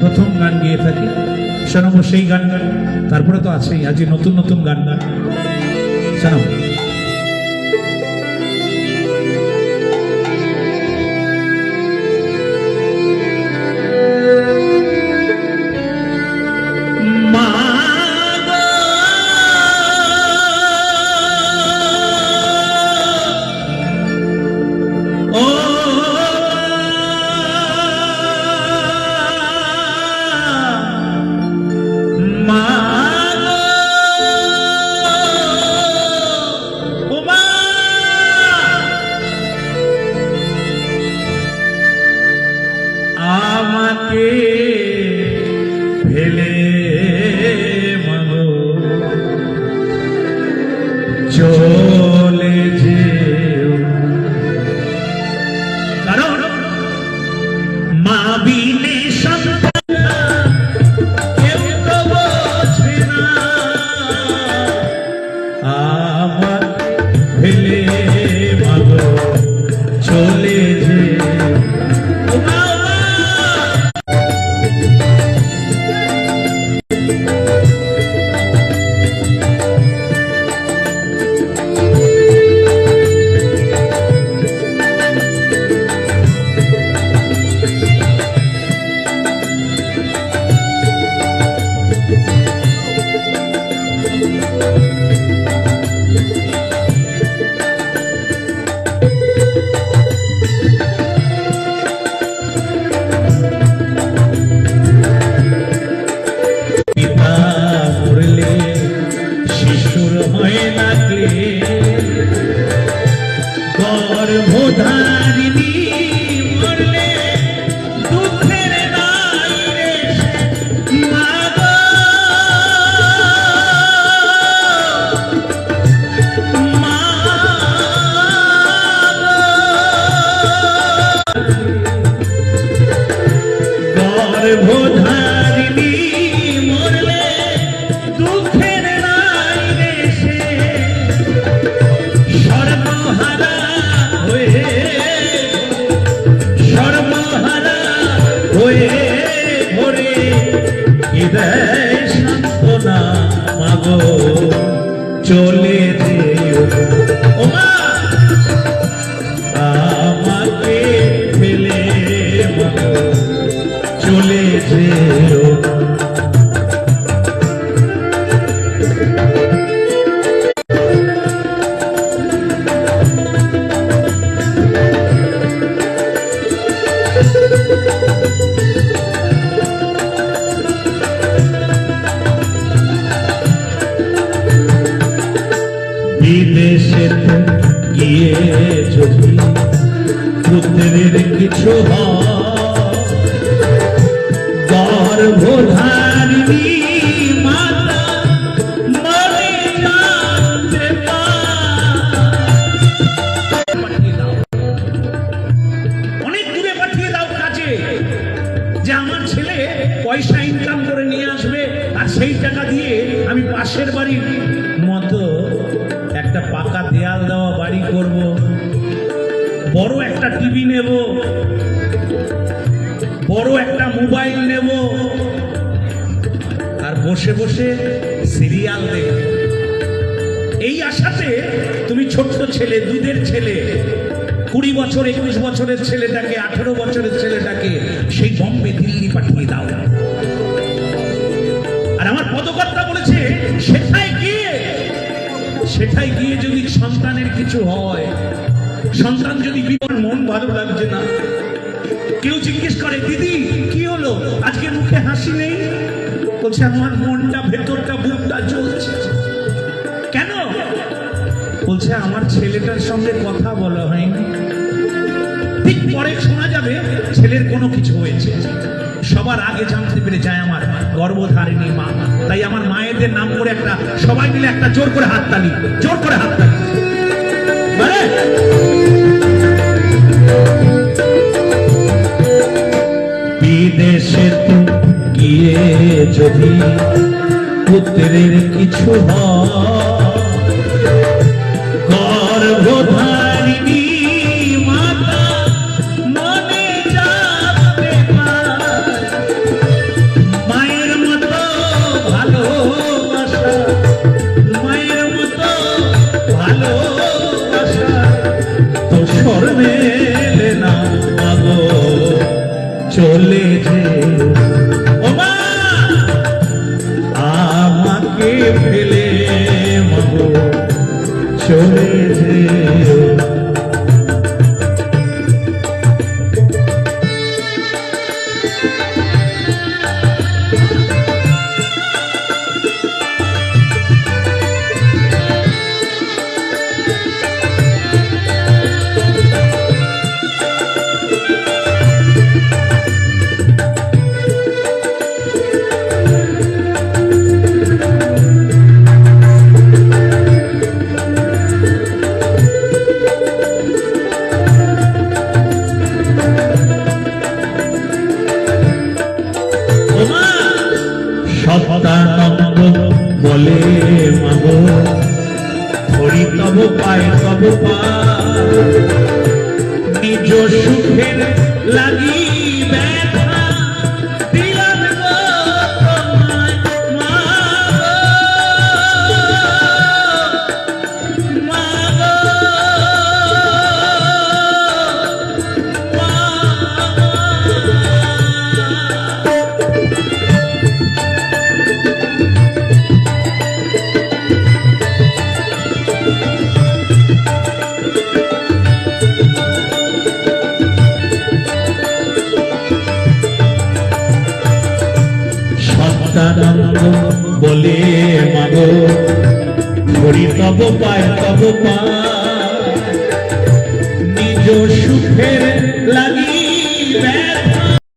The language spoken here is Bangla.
প্রথম গান গিয়ে থাকি। শোনাবো সেই গান। গান তারপরে তো আছেই আজকে নতুন নতুন গান গান। শোনাবো। Chole. বিদেশে গিয়ে যদি পুত্রের কিছু গর্ভধারিণী অনেক দূরে পাঠিয়ে দাও কাজে, যে আমার ছেলে পয়সা ইনকাম করে নিয়ে আসবে আর সেই টাকা দিয়ে আমি পাশের বাড়ির মতো একটা পাকা দেয়াল দেওয়া বাড়ি করব। বড় একটা টিভি নেব। বড় একটা মোবাইল নেব। আর বসে বসে সিরিয়াল দেখব। এই আশাতে তুমি ছোট্ট ছেলে, দুধের ছেলে, কুড়ি বছর, একুশ বছরের ছেলেটাকে, আঠেরো বছরের ছেলেটাকে সেই বম্বে দিল্লি পাঠিয়ে দাও। আর আমার পদকর্তা বলেছে সেটাই সেটাই গিয়ে যদি সন্তানের কিছু হয়, সন্তান যদি বিপদ, মন ভালো লাগছে না। কেউ জিজ্ঞেস করে, দিদি, কি হলো? আজকে মুখে হাসি নেই? বলছে, আমার মনটা, ভেতরটা, বুকটা চলছে কেন? বলছে, আমার ছেলেটার সঙ্গে কথা বলা হয়নি। ঠিক পরে শোনা যাবে, ছেলের কোনো কিছু হয়েছে। সবার আগে জানতে পেরে যায় আমার গর্ভধারিণী মা। তাই আমার মায়েদের নাম করে একটা, সবাই মিলে একটা জোর করে হাততালি, জোর করে হাততালি। মানে বিদেশে গিয়ে যদি পুত্রের কিছু হয় তব পায় তব নিজ সুখের লাগি ব্যথা সত্যানন্দ বলে মাগো হরি তব পায় তব পায় নিজ সুখের লাগি